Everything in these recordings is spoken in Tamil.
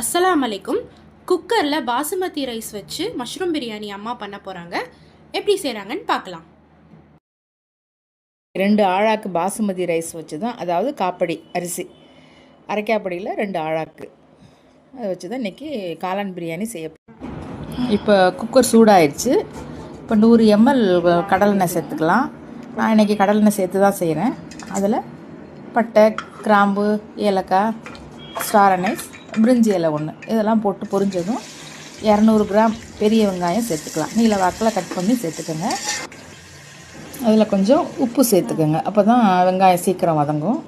அஸ்லாம் அலைக்கும். குக்கரில் பாசுமதி ரைஸ் வச்சு மஷ்ரூம் பிரியாணி அம்மா பண்ண போகிறாங்க எப்படி செய்கிறாங்கன்னு பார்க்கலாம். ரெண்டு ஆழாக்கு பாசுமதி ரைஸ் வச்சு தான் அதாவது காப்படி அரிசி. அரைக்காப்படியில் ரெண்டு ஆழாக்கு. அதை வச்சு தான் இன்றைக்கி காளான் பிரியாணி செய்ய இப்போ குக்கர் சூடாயிடுச்சு இப்போ நூறு எம்எல் கடலெண்ணெய் சேர்த்துக்கலாம். நான் இன்றைக்கி கடலெண்ணெய் சேர்த்து தான் செய்கிறேன் அதில் பட்டை கிராம்பு ஏலக்காய் ஸ்டார் அனைஸ் பிரிஞ்சி இலை ஒன்று இதெல்லாம் போட்டு பொரிஞ்சதும் இரநூறு கிராம் பெரிய வெங்காயம் சேர்த்துக்கலாம். நீல வாக்கில் கட் பண்ணி சேர்த்துக்கோங்க. அதில் கொஞ்சம் உப்பு சேர்த்துக்கோங்க. அப்போ தான் வெங்காயம் சீக்கிரம் வதங்கும்.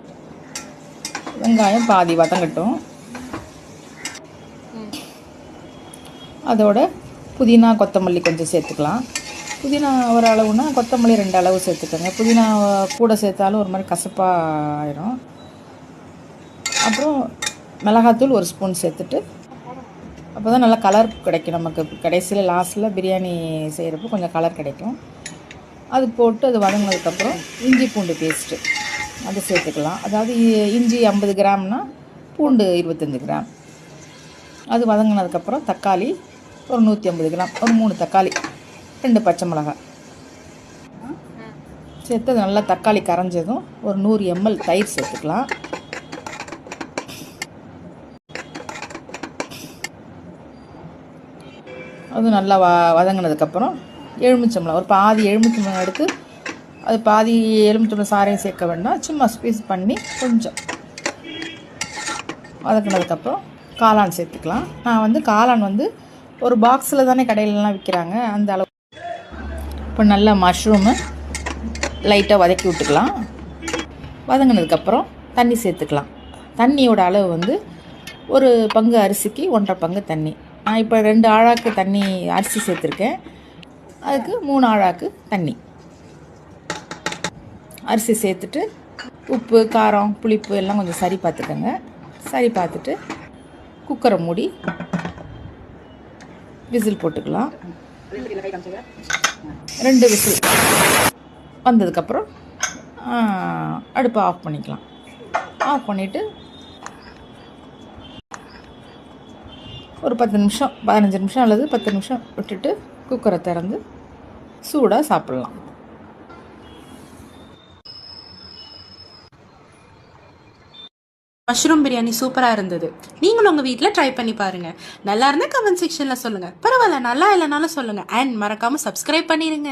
வெங்காயம் பாதி வதங்கட்டும். அதோட புதினா கொத்தமல்லி கொஞ்சம் சேர்த்துக்கலாம். புதினா ஒரு அளவுனா கொத்தமல்லி ரெண்டு அளவு சேர்த்துக்கோங்க. புதினா கூட சேர்த்தாலும் ஒரு மாதிரி கசப்பாக ஆயிரும். அப்புறம் மிளகாத்தூள் ஒரு ஸ்பூன் சேர்த்துட்டு அப்போ தான் நல்லா கலர் கிடைக்கும் நமக்கு. கடைசியில் லாஸ்ட்டில் பிரியாணி செய்கிறப்போ கொஞ்சம் கலர் கிடைக்கும். அது போட்டு அது வதங்கினதுக்கப்புறம் இஞ்சி பூண்டு பேஸ்ட்டு அது சேர்த்துக்கலாம். அதாவது இ- இஞ்சி ஐம்பது கிராம்னா பூண்டு இருபத்தஞ்சி கிராம். அது வதங்கினதுக்கப்புறம் தக்காளி ஒரு நூற்றி ஐம்பது கிராம். ஒரு மூணு தக்காளி ரெண்டு பச்சை மிளகாய். சேர்த்து அது நல்லா தக்காளி கரைஞ்சதும் ஒரு நூறு எம்எல் தயிர் சேர்த்துக்கலாம். அது நல்லா வ வதங்கினதுக்கப்புறம் எலுமிச்சம்பழம் ஒரு பாதி எலுமிச்சம்பழம் எடுத்து அது பாதி எலுமிச்சம்பழம் சாரையும் சேர்க்க வேண்டாம். சும்மா ஸ்பீஸ் பண்ணி கொஞ்சம் வதக்கினதுக்கப்புறம் காளான் சேர்த்துக்கலாம். நான் வந்து காளான் வந்து ஒரு பாக்ஸில் தானே கடையிலலாம் விற்கிறாங்க அந்த அளவு இப்போ நல்லா மஷ்ரூமு லைட்டாக வதக்கி விட்டுக்கலாம். வதங்கினதுக்கப்புறம் தண்ணி சேர்த்துக்கலாம். தண்ணியோட அளவு வந்து ஒரு பங்கு அரிசிக்கு ஒன்றரை பங்கு தண்ணி. இப்போ ரெண்டு ஆழாக்கு தண்ணி அரிசி சேர்த்துருக்கேன். அதுக்கு மூணு ஆழாக்கு தண்ணி. அரிசி சேர்த்துட்டு உப்பு காரம் புளிப்பு எல்லாம் கொஞ்சம் சரி பார்த்துக்கோங்க. சரி பார்த்துட்டு குக்கரை மூடி விசில் போட்டுக்கலாம். ரெண்டு விசில் வந்ததுக்கப்புறம் அடுப்பை ஆஃப் பண்ணிக்கலாம். ஆஃப் பண்ணிவிட்டு ஒரு பத்து நிமிஷம் பதினஞ்சு நிமிஷம் அல்லது பத்து நிமிஷம் விட்டுட்டு குக்கரை திறந்து சூடாக சாப்பிட்லாம். மஷ்ரூம் பிரியாணி சூப்பராக இருந்தது. நீங்களும் உங்கள் வீட்டில் ட்ரை பண்ணி பாருங்கள் நல்லா இருந்தால் கமெண்ட் செக்ஷனில் சொல்லுங்கள் பரவாயில்ல நல்லா இல்லைனாலும் சொல்லுங்கள் அண்ட் மறக்காமல் சப்ஸ்கிரைப் பண்ணிடுங்க